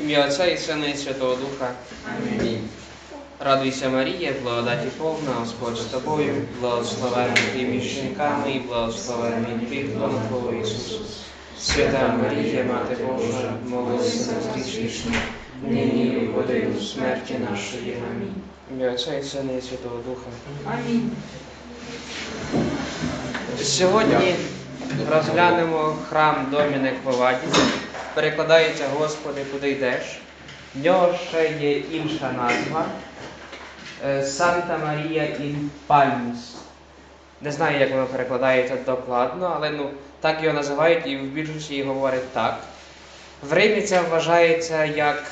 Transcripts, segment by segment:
Ім'я Отця і Сина і Святого Духа. Амінь. Радуйся, Марія, благодаті повна, Господь з тобою, благословенна ти між жінками і благословенний плід лона Твого Ісус. Свята Марія, Мати Божа, молися за нас грішних, нині і в годину смерті нашої. Амінь. Ім'я Отця і Сина і Святого Духа. Амінь. Сьогодні розглянемо храм Доміник Вовадіс. Перекладається Господи, куди йдеш. В нього ще є інша назва е, Санта Марія ін Пальмус. Не знаю, як воно перекладається докладно, але ну, так його називають і в більшості її говорять так. В Римі це вважається як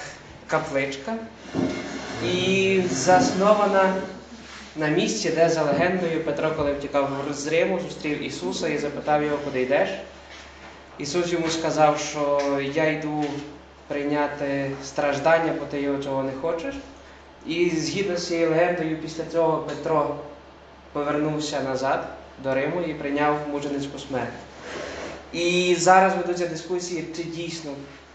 капличка і заснована на місці, де за легендою Петро, коли втікав з Риму, зустрів Ісуса і запитав його, куди йдеш. Ісус йому сказав, що я йду прийняти страждання, бо ти його цього не хочеш. І згідно з цією легендою, після цього Петро повернувся назад до Риму і прийняв мученицьку смерть. І зараз ведуться дискусії, чи дійсно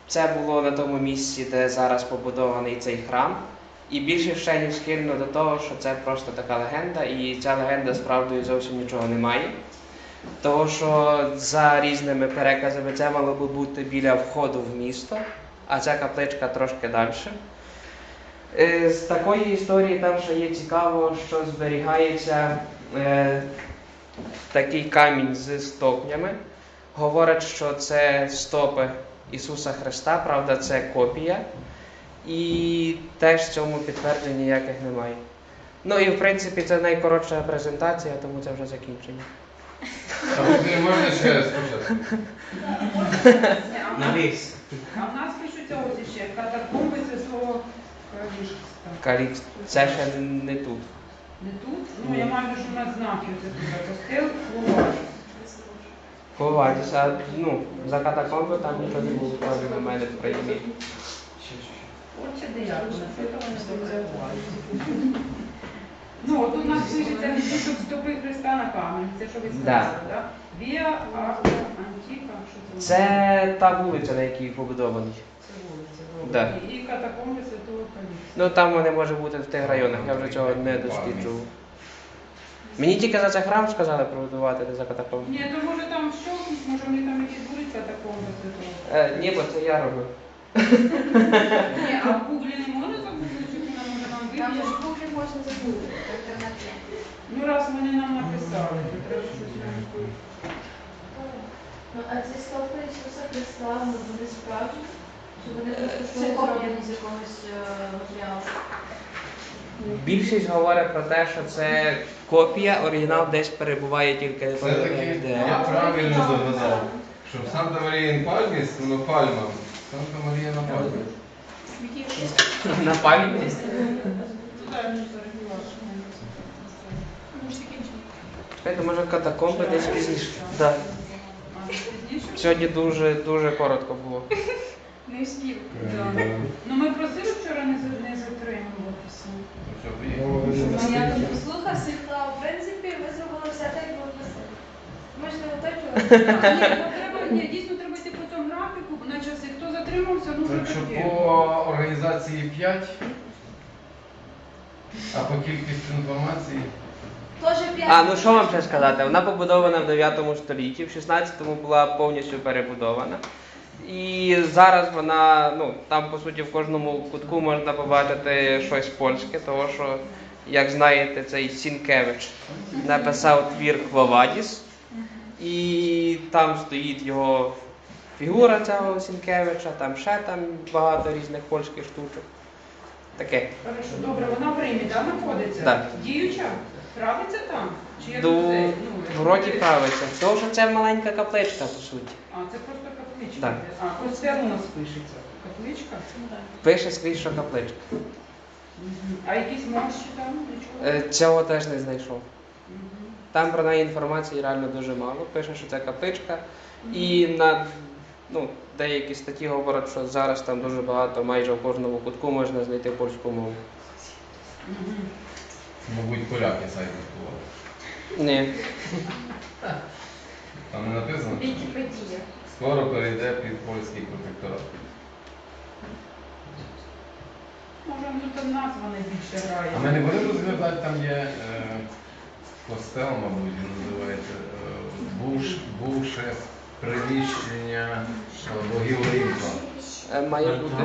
це було на тому місці, де зараз побудований цей храм. І більше вчені схильно до того, що це просто така легенда, і ця легенда з правдою зовсім нічого не має. Того, що за різними переказами це мало би бути біля входу в місто, а ця капличка трошки далі. Е, З такої історії там ще є цікаво, що зберігається е, такий камінь з стопнями. Говорять, що це стопи Ісуса Христа, правда, це копія. І теж цьому підтверджень ніяких немає. Ну і в принципі це найкоротша презентація, тому це вже закінчення. А не можна ще спочатку? А в нас- ліс. А в нас пишуться ось ще катакомби Святого Калішка. Каліпс. Це ще не тут. Не тут? Ну, я маю, що у нас знаки оце тут. Костел Лугаш. Ховатися, ну, за катакомби там нічого не було, кроме на мене в приймі. Отче диякона, що то вони забувають. Тут у нас пишеться відбиток стопи Христа на камені. Це що ви Да. сказали, так? Віа Авто Антіка, що це? Це та вулиця, на якій побудований. Це вулиця. добре. Да. І, і катакомби Святого Калішка. Ну там вони може бути в тих районах, я вже цього не досліджував. Мені тільки за це храм сказали пробудувати, не за катакомби. Ні, то може там що, може вони там якісь будуть катакомби Святого? Е, ні, бо це я робив. Ні, а в Гуглі не можна загуглити, чи вона може нам Там же ж можна забути, альтернативно. Ну раз вони нам написали, то треба щось робити. Ну, а ці стопи Ісуса Христа, ну, вони справжні? Чи вони просто Це зроблені з якогось е, матеріалу? Більшість говорить про те, що це копія, оригінал десь перебуває тільки не пам'ятаю Все-таки де. я правильно загадав, що Санта Марія ін Пальміс, воно пальма. Санта Марія на пальмі. На пам'яті. Чекайте, може катакомби десь пізніше. Да. Сьогодні дуже дуже коротко було. Не встиг. Е, Ну ми просили вчора не, за- не затримуватися. ну я тут послухався, то, в принципі, ми зробили все так, як ви просили. Ми ж не оточували. Ні, ну треба, ні, дійсно треба йти по тому графіку, на часи. Хто затримався, ну вже Так що таке. по організації 5, а по кількості інформації. А, ну що вам ще сказати? Вона побудована в 9 столітті, в 16-му була повністю перебудована. І зараз вона, ну, там, по суті, в кожному кутку можна побачити щось польське, тому що, як знаєте, цей Сінкевич написав твір Хвовадіс, і там стоїть його фігура цього Сінкевича, там ще там багато різних польських штучок. Таке. Хорошо, добре, вона в Римі, да, знаходиться? Так. Діюча? Правиться там? Чи як Ду... це? Ну, Вроді правиться. Тому що це маленька капличка, по суті. А, це просто капличка. Так. А, костел у нас пишеться. Капличка? Пише скрізь, що капличка. Мгм. А якісь мощі там? Нічого? Е, Цього теж не знайшов. Мгм. Там про неї інформації реально дуже мало. Пише, що це капличка. І на ну, деякі статті говорять, що зараз там дуже багато, майже в кожному кутку можна знайти польську мову. Мгм. Мабуть, поляки сайт готували. Ні. Там не написано, що Вікіпедія. скоро перейде під польський протекторат. тут назва найбільше грає. А ми не будемо розглядати, там є е, костел, мабуть, він називається, е, буш, бувше приміщення е, богів Олімпа. Е, Має бути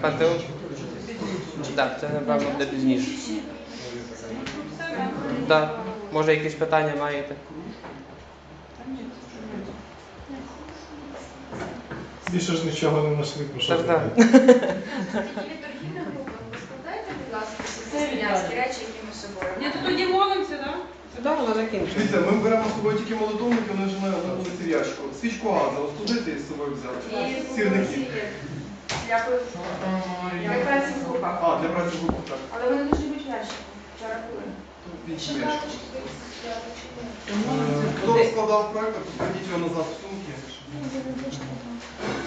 пантеон. Так, це напевно буде пізніше. Так, може якісь питання маєте? Більше ж нічого не знайшли, про що Так, так. говорити. Літургійна група. Ви складаєте, будь ласка, всі Це речі, які ми з собою Ні, то тоді молимося, так? Так, вона закінчить. Дивіться, ми беремо з собою тільки молодовники, вони вже на на вулиці. Свічку газу остудити і з собою взяти. І Сірники. Дякую. Для праці в групах. А, для праці в групу, так. Але вони дуже любить вершики. Молимося. Хто складав проект, покладіть його назад в сумки.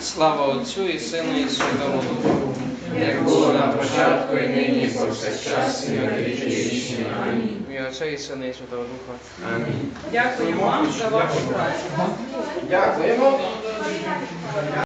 Слава Отцю і Сину і Святому Духу. Як було на початку, і нині, і повсякчас, і на віки вічні. Амінь. І Отця і Сина і Святого Духа. Амінь. Дякую вам за вашу працю. Дякуємо.